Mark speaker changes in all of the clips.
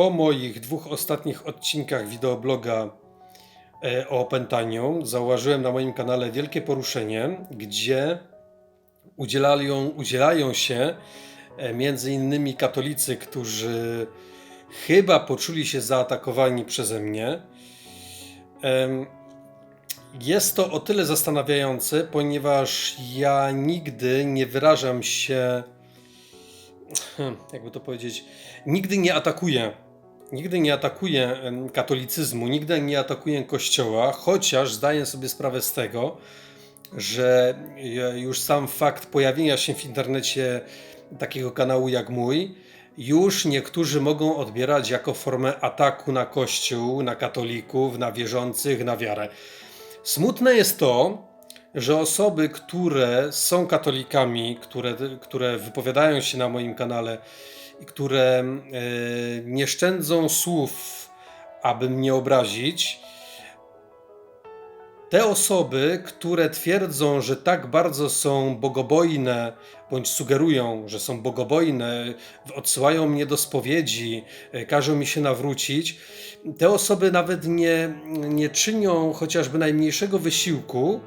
Speaker 1: po moich dwóch ostatnich odcinkach wideobloga e, o opętaniu zauważyłem na moim kanale wielkie poruszenie, gdzie udzielają, udzielają się e, między innymi katolicy, którzy chyba poczuli się zaatakowani przeze mnie. Jest to o tyle zastanawiające, ponieważ ja nigdy nie wyrażam się, jakby to powiedzieć, nigdy nie atakuję. Nigdy nie atakuję katolicyzmu, nigdy nie atakuję kościoła, chociaż zdaję sobie sprawę z tego, że ja- już sam fakt pojawienia się w internecie takiego kanału jak mój, już niektórzy mogą odbierać jako formę ataku na Kościół, na katolików, na wierzących, na wiarę. Smutne jest to, że osoby, które są katolikami, które, które wypowiadają się na moim kanale i które e, nie szczędzą słów, aby mnie obrazić, te osoby, które twierdzą, że tak bardzo są bogobojne, bądź sugerują, że są bogobojne, odsyłają mnie do spowiedzi, e, każą mi się nawrócić, te osoby nawet nie, nie czynią chociażby najmniejszego wysiłku,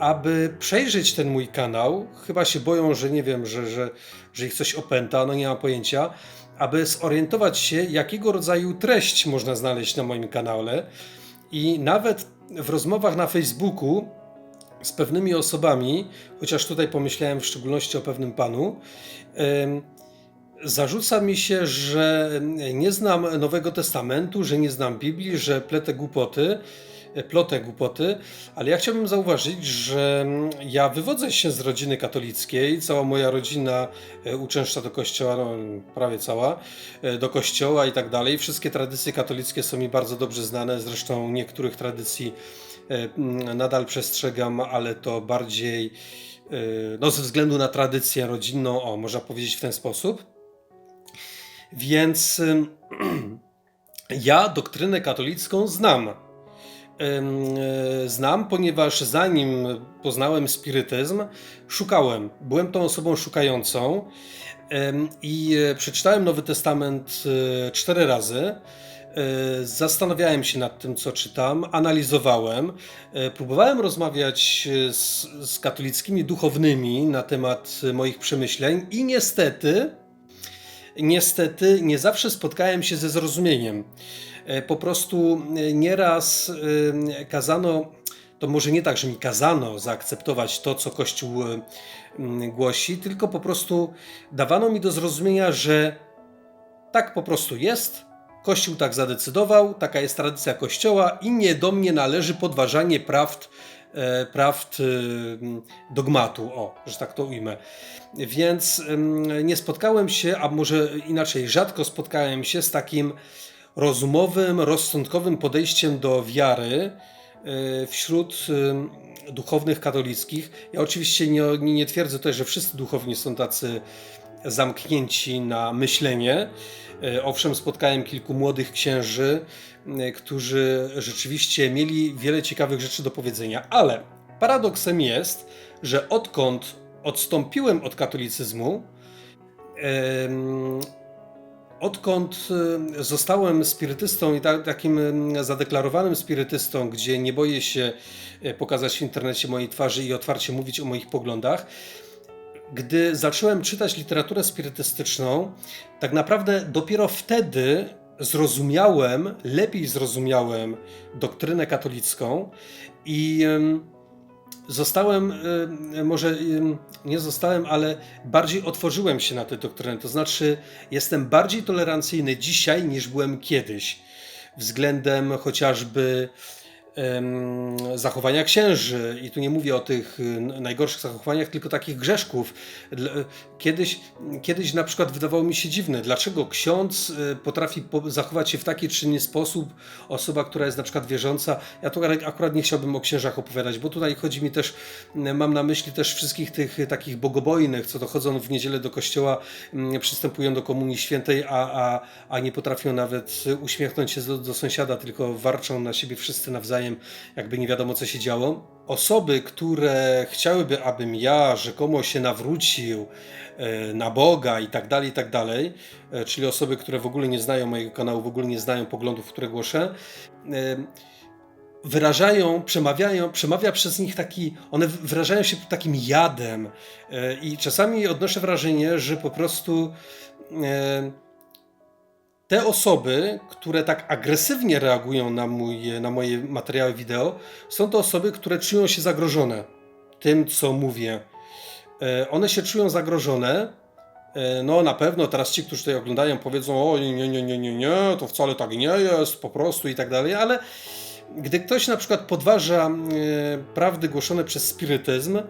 Speaker 1: aby przejrzeć ten mój kanał. Chyba się boją, że nie wiem, że, że, że ich coś opęta, no nie mam pojęcia, aby zorientować się, jakiego rodzaju treść można znaleźć na moim kanale. I nawet w rozmowach na Facebooku z pewnymi osobami, chociaż tutaj pomyślałem w szczególności o pewnym panu, zarzuca mi się, że nie znam Nowego Testamentu, że nie znam Biblii, że pletę głupoty, plotę głupoty, ale ja chciałbym zauważyć, że ja wywodzę się z rodziny katolickiej, cała moja rodzina e, uczęszcza do kościoła, no, prawie cała, e, do kościoła i tak dalej. Wszystkie tradycje katolickie są mi bardzo dobrze znane, zresztą niektórych tradycji e, nadal przestrzegam, ale to bardziej no, ze względu na tradycję rodzinną, o, można powiedzieć w ten sposób. Więc ja doktrynę katolicką znam. E, Znam, ponieważ zanim poznałem spirytyzm, szukałem. Byłem tą osobą szukającą i e, przeczytałem Nowy Testament e, cztery razy. Zastanawiałem się nad tym, co czytam, analizowałem, próbowałem rozmawiać z, z katolickimi duchownymi na temat moich przemyśleń i niestety niestety nie zawsze spotkałem się ze zrozumieniem. E, Po prostu e, nieraz e, kazano, to może nie tak, że mi kazano zaakceptować to, co Kościół głosi, tylko po prostu dawano mi do zrozumienia, że tak po prostu jest. Kościół tak zadecydował, taka jest tradycja Kościoła i nie do mnie należy podważanie prawd, prawd e, dogmatu, o, że tak to ujmę. Więc em, nie spotkałem się, a może inaczej, rzadko spotkałem się z takim rozumowym, rozsądkowym podejściem do wiary e, wśród em, duchownych katolickich. Ja oczywiście nie, nie, twierdzę tutaj, że wszyscy duchowni są tacy zamknięci na myślenie. E, Owszem, spotkałem kilku młodych księży, e, którzy rzeczywiście mieli wiele ciekawych rzeczy do powiedzenia, ale paradoksem jest, że odkąd odstąpiłem od katolicyzmu, odkąd e, zostałem spirytystą i ta, takim zadeklarowanym spirytystą, gdzie nie boję się e, pokazać w internecie mojej twarzy i otwarcie mówić o moich poglądach, gdy zacząłem czytać literaturę spirytystyczną, tak naprawdę dopiero wtedy zrozumiałem, lepiej zrozumiałem doktrynę katolicką i em, zostałem, em, może nie zostałem, ale bardziej otworzyłem się na tę doktrynę. To znaczy, jestem bardziej tolerancyjny dzisiaj niż byłem kiedyś względem chociażby zachowania księży. I tu nie mówię o tych y, najgorszych zachowaniach, tylko takich grzeszków. Kiedyś, kiedyś na przykład wydawało mi się dziwne, dlaczego ksiądz y, potrafi po- zachować się w taki czy inny sposób, osoba, która jest na przykład wierząca. Ja tu akurat- nie chciałbym o księżach opowiadać, bo tutaj chodzi mi też, y, mam na myśli też wszystkich tych takich bogobojnych, co dochodzą w niedzielę do kościoła, mm, przystępują do Komunii Świętej, a, a, a nie potrafią nawet uśmiechnąć się do, do sąsiada, tylko warczą na siebie wszyscy nawzajem jakby nie wiadomo co się działo. Osoby, które chciałyby, abym ja rzekomo się nawrócił e, na Boga i tak dalej, i tak dalej, e, czyli osoby, które w ogóle nie znają mojego kanału, w ogóle nie znają poglądów, które głoszę, e, wyrażają, przemawiają, przemawia przez nich taki, one wyrażają się takim jadem i czasami odnoszę wrażenie, że po prostu te osoby, które tak agresywnie reagują na, mój, na moje materiały wideo, są to osoby, które czują się zagrożone tym, co mówię. E, One się czują zagrożone. E, No, na pewno teraz ci, którzy tutaj oglądają, powiedzą: O, nie, nie, nie, nie, nie, to wcale tak nie jest, po prostu i tak dalej, ale gdy ktoś na przykład podważa e, prawdy głoszone przez spirytyzm,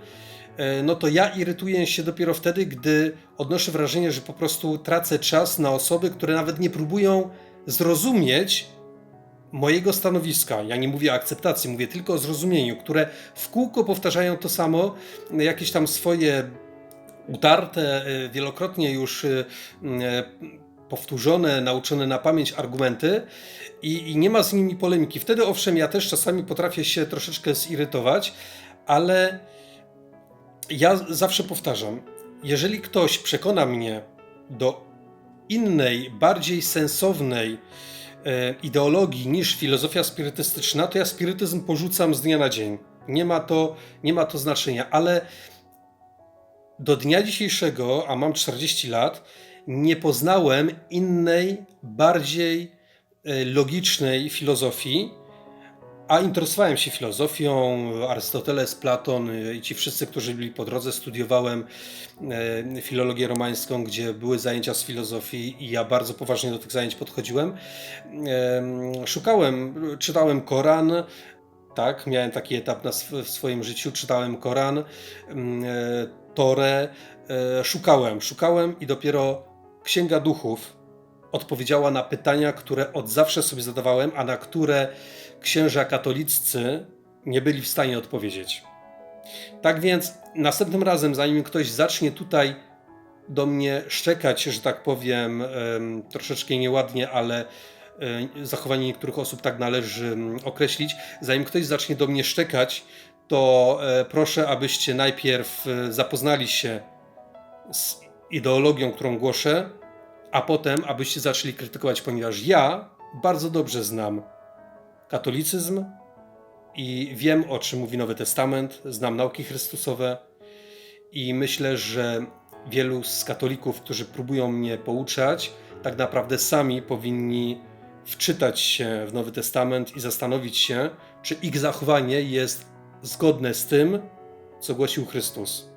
Speaker 1: no to ja irytuję się dopiero wtedy, gdy odnoszę wrażenie, że po prostu tracę czas na osoby, które nawet nie próbują zrozumieć mojego stanowiska. Ja nie mówię o akceptacji, mówię tylko o zrozumieniu, które w kółko powtarzają to samo, jakieś tam swoje utarte, e, wielokrotnie już e, e, powtórzone, nauczone na pamięć argumenty i, i nie ma z nimi polemiki. Wtedy owszem, ja też czasami potrafię się troszeczkę zirytować, ale ja zawsze powtarzam, jeżeli ktoś przekona mnie do innej, bardziej sensownej e, ideologii niż filozofia spirytystyczna, to ja spirytyzm porzucam z dnia na dzień. Nie ma to, nie ma to znaczenia, ale do dnia dzisiejszego, a mam 40 lat, nie poznałem innej, bardziej e, logicznej filozofii, a interesowałem się filozofią, Arystoteles, Platon e, i ci wszyscy, którzy byli po drodze, studiowałem e, filologię romańską, gdzie były zajęcia z filozofii i ja bardzo poważnie do tych zajęć podchodziłem. Em, Szukałem, czytałem Koran, tak, miałem taki etap na w swoim życiu, czytałem Koran, e, Torę, e, szukałem, szukałem i dopiero Księga Duchów odpowiedziała na pytania, które od zawsze sobie zadawałem, a na które księża katoliccy nie byli w stanie odpowiedzieć. Tak więc następnym razem, zanim ktoś zacznie tutaj do mnie szczekać, że tak powiem, em, troszeczkę nieładnie, ale e, zachowanie niektórych osób tak należy określić. Zanim ktoś zacznie do mnie szczekać, to e, proszę, abyście najpierw e, zapoznali się z ideologią, którą głoszę, a potem abyście zaczęli krytykować, ponieważ ja bardzo dobrze znam katolicyzm i wiem, o czym mówi Nowy Testament, znam nauki Chrystusowe i myślę, że wielu z katolików, którzy próbują mnie pouczać, tak naprawdę sami powinni wczytać się w Nowy Testament i zastanowić się, czy ich zachowanie jest zgodne z tym, co głosił Chrystus.